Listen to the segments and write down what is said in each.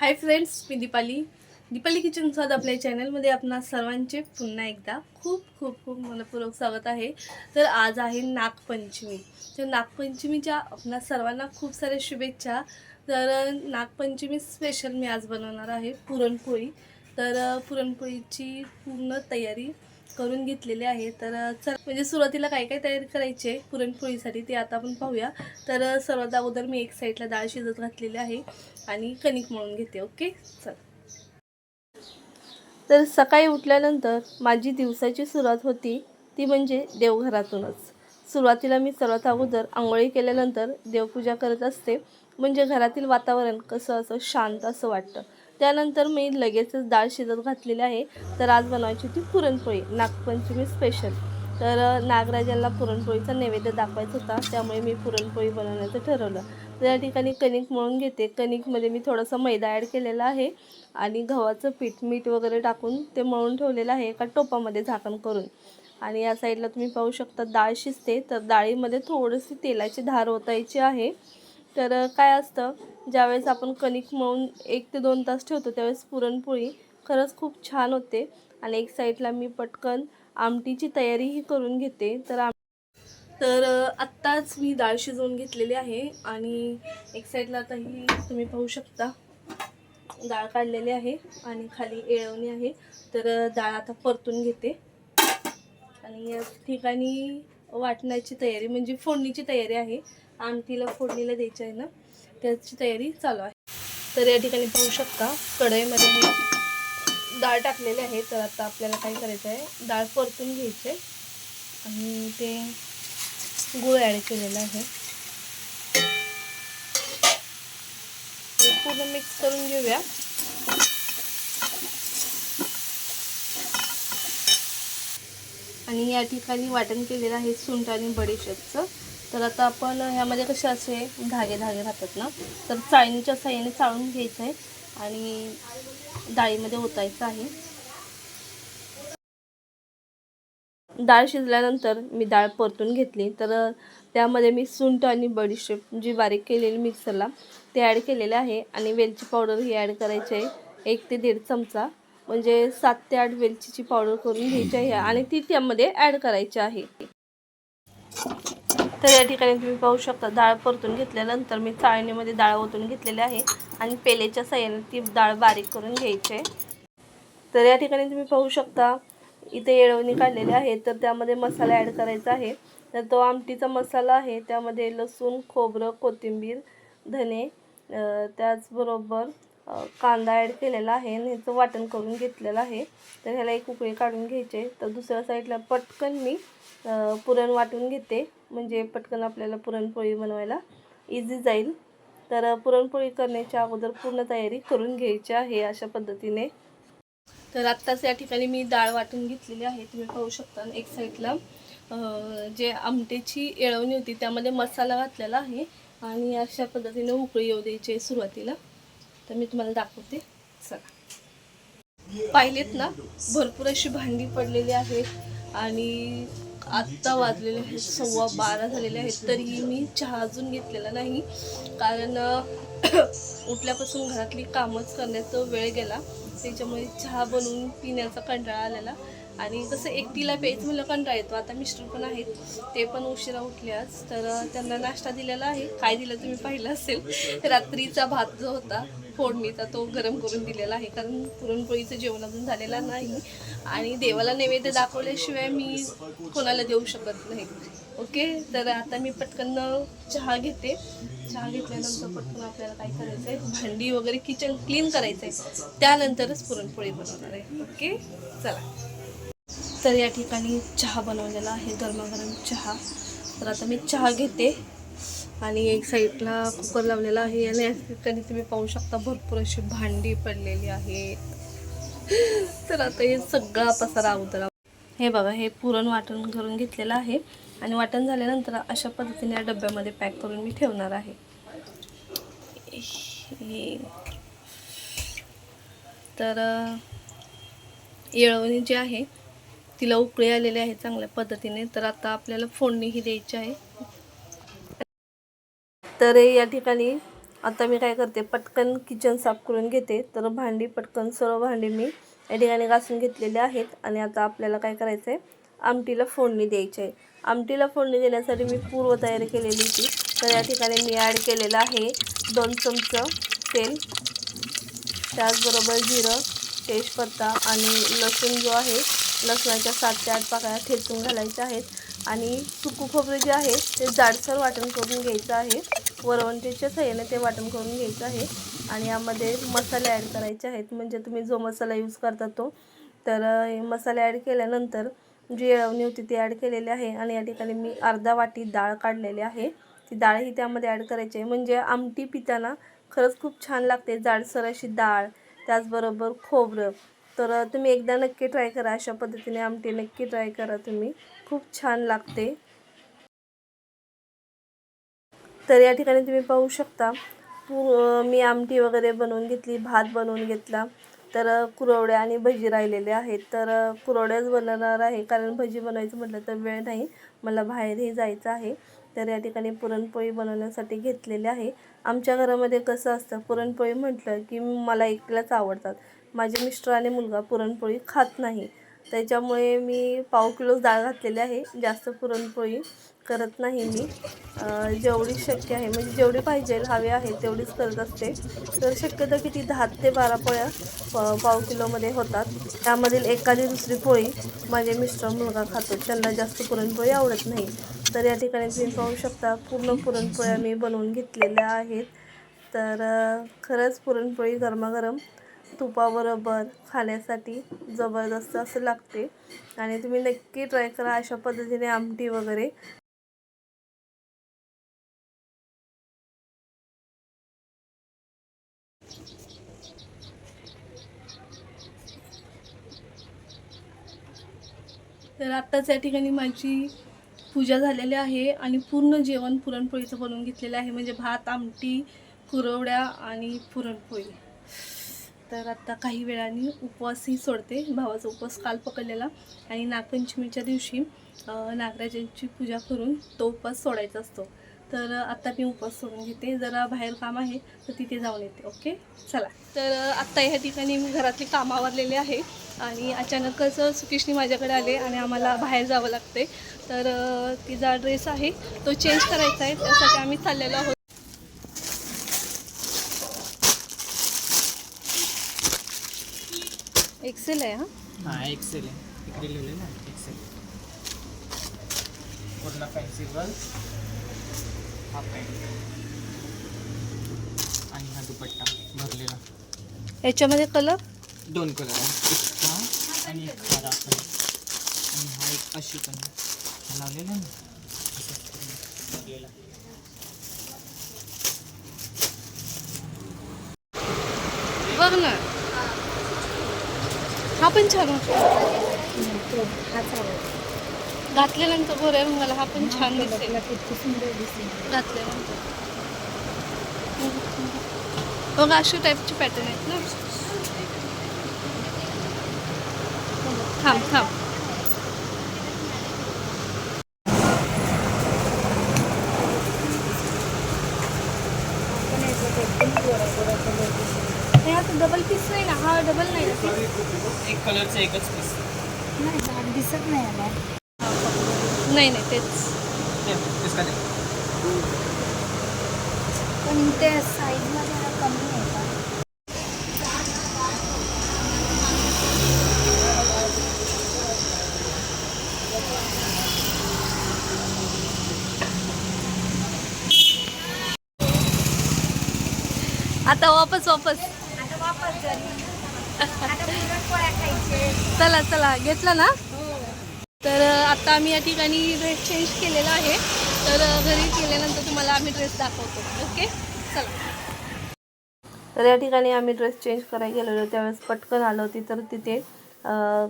हाय friends मी Deepali. Deepali kitchen Swad आपल्या चॅनलमध्ये आपणा सर्वांचे पुन्हा एकदा खूप खूप खूप मनपूर्वक स्वागत आहे. तर आज आहे नागपंचमी. तर नागपंचमीच्या आपणा सर्वांना खूप साऱ्या शुभेच्छा. तर नागपंचमी स्पेशल मी आज बनवणार आहे पुरणपोळी. तर पुरणपोळीची पूर्ण तयारी करून घेतलेले आहे. तर चल म्हणजे सुरुवातीला काय काय तयारी करायची आहे पुरणपोळीसाठी ते आता आपण पाहूया. तर सर्वात अगोदर मी एक साईडला डाळ शिजत घातलेली आहे आणि कणिक मळून घेते ओके? चल. तर सकाळी उठल्यानंतर माझी दिवसाची सुरुवात होती ती म्हणजे देवघरातूनच. सुरुवातीला मी सर्वात अगोदर आंघोळी केल्यानंतर देवपूजा करत असते. म्हणजे घरातील वातावरण कसं असं शांत असं वाटतं. त्यानंतर मी लगेचच डाळ शिजत घातलेली आहे. तर आज बनवायची होती पुरणपोळी नागपंचमी स्पेशल तर नागराजांना पुरणपोळीचा नैवेद्य दाखवायचा होता त्यामुळे मी पुरणपोळी बनवण्याचं ठरवलं. तर या ठिकाणी कणिक मळून घेते. कणिकमध्ये मी थोडंसं मैदा ॲड केलेला आहे आणि गव्हाचं पीठ मीठ वगैरे टाकून ते मळून ठेवलेलं आहे एका टोपामध्ये झाकण करून. आणि या साईडला तुम्ही पाहू शकता डाळ शिजते. तर डाळीमध्ये थोडीशी तेलाची धार ओतायची आहे. तर काय असतं ज्यावेळेस आपण कणिक मळून एक ते दोन तास ठेवतो त्यावेळेस पुरणपोळी खरंच खूप छान होते. आणि एक साईडला मी पटकन आमटीची तयारीही करून घेते. तर आम तर आत्ताच मी डाळ शिजवून घेतलेली आहे आणि एक साईडला आता ही तुम्ही पाहू शकता डाळ काढलेली आहे आणि खाली येळवणी आहे. तर डाळ आता परतून घेते. आणि या ठिकाणी वाटण्याची तयारी म्हणजे फोडणीची तयारी आहे. आमटीला फोडणीला द्यायची आहे ना. त्याची तयारी चालू आहे. तर या ठिकाणी पाहू शकता कढईमध्ये मी डाळ टाकलेली आहे. तर आता आपल्याला काय करायचं आहे? डाळ परतून घ्यायची आहे. आणि ते गूळ ॲड केलेलं आहे. ते पूर्ण मिक्स करून घेऊया. आणि या ठिकाणी वाटण केलेलं आहे सुंठ आणि बडीशेपचं. तर आता आपण ह्यामध्ये कसे असे धागे धागे राहतात ना तर चाळणीच्या साह्याने चाळून घ्यायचं आहे आणि डाळीमध्ये ओतायचं आहे. डाळ शिजल्यानंतर मी डाळ परतून घेतली. तर त्यामध्ये मी सुंठ आणि बडीशेप जी बारीक केलेली मिक्सरला ते ॲड केलेले आहे आणि वेलची पावडर ही ॲड करायची आहे एक ते दीड चमचा. म्हणजे सात ते आठ वेलचीची पावडर करून घ्यायची आहे आणि ती त्यामध्ये ॲड करायची आहे. तर या ठिकाणी तुम्ही पाहू शकता डाळ परतून घेतल्यानंतर मी चाळणीमध्ये डाळ ओतून घेतलेली आहे आणि पेलेच्या सहाय्याने ती डाळ बारीक करून घ्यायची आहे. तर या ठिकाणी तुम्ही पाहू शकता इथे येळवणी काढलेली आहे तर त्यामध्ये मसाला ॲड करायचा आहे. तर तो आमटीचा मसाला आहे त्यामध्ये लसूण खोबरं कोथिंबीर धने त्याचबरोबर कांदा ॲड केलेला आहे आणि ह्याचं वाटण करून घेतलेलं आहे. तर ह्याला एक उकळी काढून घ्यायचे. तर दुसऱ्या साईडला पटकन मी पुरण वाटून घेते. म्हणजे पटकन आपल्याला पुरणपोळी बनवायला इझी जाईल. तर पुरणपोळी करण्याच्या अगोदर पूर्ण तयारी करून घ्यायची आहे अशा पद्धतीने. तर आत्ताच या ठिकाणी मी डाळ वाटून घेतलेली आहे. तुम्ही पाहू शकता एक साईडला जे आमटेची येळवणी होती त्यामध्ये मसाला घातलेला आहे. आणि अशा पद्धतीने उकळी येऊ द्यायची सुरुवातीला. तर मी तुम्हाला दाखवते. चला. पाहिलेत ना भरपूर अशी भांडी पडलेली आहेत आणि आत्ता वाजलेले आहेत सव्वा बारा झालेले आहेत. तरीही मी चहा अजून घेतलेला नाही कारण उठल्यापासून घरातली कामच करण्याचा वेळ गेला. त्याच्यामुळे चहा बनवून पिण्याचा कंटाळा आलेला. आणि कसं एकटीला प्यायचं मुलं कंटाळा येतो. आता मिस्टर पण आहेत ते पण उशिरा उठले आज. तर त्यांना नाश्ता दिलेला आहे. काय दिलं तुम्ही पाहिलं असेल? रात्रीचा भात जो होता फोडणीचा तो गरम करून दिलेला आहे. कारण पुरणपोळीचं जेवण अजून झालेला नाही. आणि देवाला नैवेद्य दाखवल्याशिवाय मी कोणाला देऊ शकत नाही. ओके? तर आता मी पटकन चहा घेते. चहा घेतल्यानंतर पटकन आपल्याला काय करायचं आहे भांडी वगैरे किचन क्लीन करायचं आहे त्यानंतरच पुरणपोळी बनवणार आहे. ओके? चला. तर या ठिकाणी चहा बनवलेला आहे. गरमागरम चहा. तर आता मी चहा घेते. आणि एक साईडला कुकर लावलेला आहे आणि या ठिकाणी तुम्ही पाहू शकता भरपूर अशी भांडी पडलेली आहेत. तर आता हे सगळा पसारा अगोदर हे बघा हे पुरण वाटण करून घेतलेलं आहे. आणि वाटण झाल्यानंतर अशा पद्धतीने या डब्यामध्ये पॅक करून मी ठेवणार आहे. तर येळवणी जी आहे तिला उकळी आलेली आहे चांगल्या पद्धतीने. तर आता आपल्याला फोडणी ही द्यायची आहे. तर या ठिकाणी आता मी काय करते पटकन किचन साफ करून घेते. तर भांडी पटकन सर्व भांडी मी या ठिकाणी घासून घेतलेले आहेत. आणि आता आपल्याला काय करायचं आहे आमटीला फोडणी द्यायची आहे. आमटीला फोडणी देण्यासाठी मी पूर्व तयारी केलेली होती. तर या ठिकाणी मी ॲड केलेलं आहे दोन चमचं तेल. त्याचबरोबर जिरं तेजपत्ता आणि लसूण जो आहे लसणाच्या सात ते आठ पाकळ्या ठेचून घालायच्या आहेत. आणि सुकू खोबरं जे आहे ते जाडसर वाटण करून घ्यायचं आहे. वरवंटीच्या सहाय्याने ते वाटण करून घ्यायचं आहे. आणि यामध्ये मसाले ॲड करायचे आहेत. म्हणजे तुम्ही जो मसाला यूज करता तो. तर मसाले ॲड केल्यानंतर जी येळवणी होती ती ॲड केलेली आहे. आणि या ठिकाणी मी अर्धा वाटी डाळ काढलेली आहे. ती डाळही त्यामध्ये ॲड करायची आहे. म्हणजे आमटी पिताना खरंच खूप छान लागते. जाडसर अशी डाळ त्याचबरोबर खोबरं. तर तुम्ही एकदा नक्की ट्राय करा. अशा पद्धतीने आमटी नक्की ट्राय करा तुम्ही. खूप छान लागते. तर या ठिकाणी तुम्ही पाहू शकता पू मी आमटी वगैरे बनवून घेतली भात बनवून घेतला. तर कुरवड्या आणि भजी राहिलेल्या आहेत. तर कुरवड्याच बनवणार आहे कारण भजी बनवायचं म्हटलं तर वेळ नाही. मला बाहेरही जायचं आहे. तर या ठिकाणी पुरणपोळी बनवण्यासाठी घेतलेले आहे. आमच्या घरामध्ये कसं असतं पुरणपोळी म्हटलं की मला एकटीलाच आवडतात. माझे मिस्टर आणि मुलगा पुरणपोळी खात नाही. त्याच्यामुळे मी पाव किलोच डाळ घातलेली आहे. जास्त पुरणपोळी करत नाही मी. जेवढी शक्य आहे म्हणजे जेवढी पाहिजे हवी आहे तेवढीच करत असते. तर शक्यतो किती दहा ते बारा पोळ्या प- पाव किलोमध्ये होतात. त्यामधील एखादी दुसरी पोळी माझे मिस्टर मुलगा खातो. त्यांना जास्त पुरणपोळी आवडत नाही. तर या ठिकाणी तुम्ही पाहू शकता पूर्ण पुरणपोळ्या मी बनवून घेतलेल्या आहेत. तर खरंच पुरणपोळी गरमागरम तुपाबरोबर खाण्यासाठी जबरदस्त असं लागते. आणि तुम्ही नक्की ट्राय करा अशा पद्धतीने आमटी वगैरे. तर आत्ताच या ठिकाणी माझी पूजा झालेली आहे आणि पूर्ण जेवण पुरणपोळीचं बनवून घेतलेलं आहे. म्हणजे भात आमटी कुरवड्या आणि पुरणपोळी. तर आता काही वेळाने उपवासही सोडते. भावाचा उपवास काल पकडलेला आणि नागपंचमीच्या दिवशी नागराजांची पूजा करून तो उपवास सोडायचा असतो. तर आत्ता मी उपवास सोडून घेते. जरा बाहेर काम आहे तर तिथे जाऊन येते. ओके? चला. तर आत्ता ह्या ठिकाणी मी घरातली कामं आवरलेले आहे आणि अचानकच सुकेशनी माझ्याकडे आले आणि आम्हाला बाहेर जावं लागते तर तिचा ड्रेस आहे तो चेंज करायचा आहे. त्यासाठी आम्ही चाललेलो आहोत. एक्सेल आहे हाँ? हा एक्सेल आहे. इकडे लिहिलं ना एक्सेल पूर्ण फॅन्सी वर्क हा पॅन्ट आणि हा दुपट्टा भरलेला. याच्यामध्ये कलर दोन कलर आहे एक हा आणि एक हा राखा आणि हा एक अशी पण हा लावलेला ना? भरलेला. बघ ना. हा पण छान वाटतो घातल्यानंतर गोऱ्या रंगाला हा पण छान दिसेल. घातल्यानंतर. बघ अशा टाईपचे पॅटर्न आहेत ना. थांब थांब. आता डबल पीस नाही डबल नाही? एक कलरचं एकच पीस दिसत नाही आला नाही नाही तेच. इसका दे पण ते साईजमध्ये जरा कमी आहे का? आता वापस वापस. आता वापस घरी चला चला घेतला ना? तर आता आम्ही या ठिकाणी ड्रेस चेंज केलेला आहे. तर घरी गेल्यानंतर तुम्हाला आम्ही ड्रेस दाखवतो ओके? चला. तर या ठिकाणी आम्ही ड्रेस चेंज करायला गेलेलो. त्यावेळेस पटकन आलो होती तर तिथे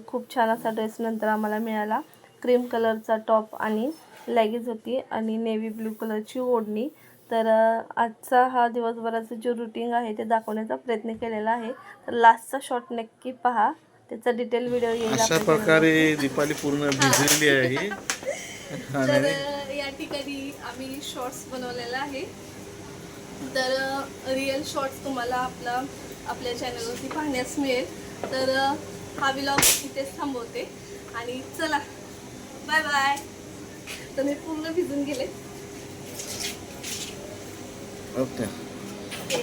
खूप छान असा ड्रेस नंतर आम्हाला मिळाला. क्रीम कलरचा टॉप आणि लेगिन्स होती आणि नेव्ही ब्ल्यू कलरची ओढणी. तर आजचा हा दिवसभराचं जे रुटीन आहे ते दाखवण्याचा प्रयत्न केलेला आहे. तर लास्टचा शॉट नक्की पहा. त्याचा डिटेल व्हिडिओ येईल अशा प्रकारे दीपाली पूर्ण भिजलेली आहे. तर या ठिकाणी आम्ही शॉर्ट्स बनवलेला आहे. तर रिअल शॉर्ट्स तुम्हाला आपला आपल्या चॅनलवरती पाहण्यास मिळेल. तर हा विलॉग इथेच थांबवते. आणि चला बाय बाय तर मी पूर्ण भिजून गेले. ओके ते